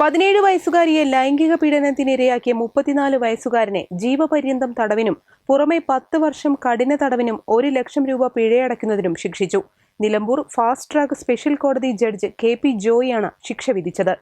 പതിനേഴ് വയസ്സുകാരിയെ ലൈംഗിക പീഡനത്തിനിരയാക്കിയ മുപ്പത്തിനാല് വയസ്സുകാരനെ ജീവപര്യന്തം തടവിനും പുറമെ പത്ത് വർഷം കഠിന തടവിനും ഒരു ലക്ഷം രൂപ പിഴയടയ്ക്കുന്നതിനും ശിക്ഷിച്ചു. നിലമ്പൂർ ഫാസ്റ്റ് ട്രാക്ക് സ്പെഷ്യൽ കോടതി ജഡ്ജ് കെ പി ജോയിയാണ് ശിക്ഷ വിധിച്ചത്.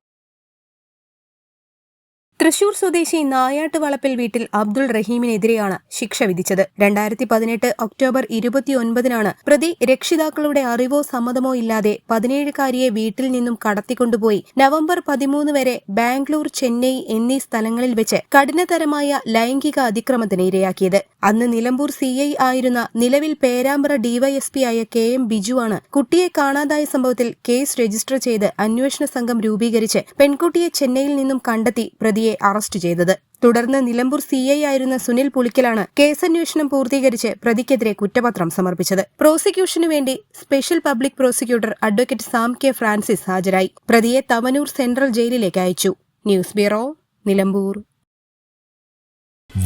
തൃശൂർ സ്വദേശി നായാട്ട് വളപ്പിൽ വീട്ടിൽ അബ്ദുൾ റഹീമിനെതിരെയാണ് ശിക്ഷ വിധിച്ചത്. രണ്ടായിരത്തി പതിനെട്ട് ഒക്ടോബർ ഇരുപത്തിയൊൻപതിനാണ് പ്രതി രക്ഷിതാക്കളുടെ അറിവോ സമ്മതമോ ഇല്ലാതെ പതിനേഴുകാരിയെ വീട്ടിൽ നിന്നും കടത്തിക്കൊണ്ടുപോയി. നവംബർ പതിമൂന്ന് വരെ ബാംഗ്ലൂർ ചെന്നൈ എന്നീ സ്ഥലങ്ങളിൽ വെച്ച് കഠിനതരമായ ലൈംഗിക അതിക്രമത്തിന് ഇരയാക്കിയത്. അന്ന് നിലമ്പൂർ സിഐ ആയിരുന്ന നിലവിൽ പേരാമ്പ്ര ഡിവൈഎസ്പി ആയ കെ എം ബിജുവാണ് കുട്ടിയെ കാണാതായ സംഭവത്തിൽ കേസ് രജിസ്റ്റർ ചെയ്ത് അന്വേഷണ സംഘം രൂപീകരിച്ച് പെൺകുട്ടിയെ ചെന്നൈയിൽ നിന്നും കണ്ടെത്തി പ്രതിയെ അറസ്റ്റ് ചെയ്തത്. തുടർന്ന് നിലമ്പൂർ സി ഐ ആയിരുന്ന സുനിൽ പുളിക്കലാണ് കേസന്വേഷണം പൂർത്തീകരിച്ച് പ്രതിക്കെതിരെ കുറ്റപത്രം സമർപ്പിച്ചത്. പ്രോസിക്യൂഷനു വേണ്ടി special public prosecutor advocate Sam K Francis ഹാജരായി. പ്രതിയെ തവനൂർ സെൻട്രൽ ജയിലിലേക്ക് അയച്ചു. News bureau Nilambur.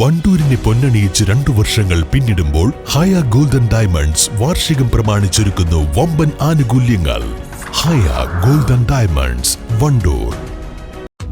വണ്ടൂരിനെ പൊന്നണിയിച്ച് രണ്ടു വർഷങ്ങൾ പിന്നിടുമ്പോൾ ഹയ ഗോൾഡൻ ഡയമണ്ട്സ് വാർഷികം പ്രമാണിച്ചൊരുക്കുന്നു വമ്പൻ ആനുകൂല്യങ്ങൾ. Haya golden diamonds Wandoor.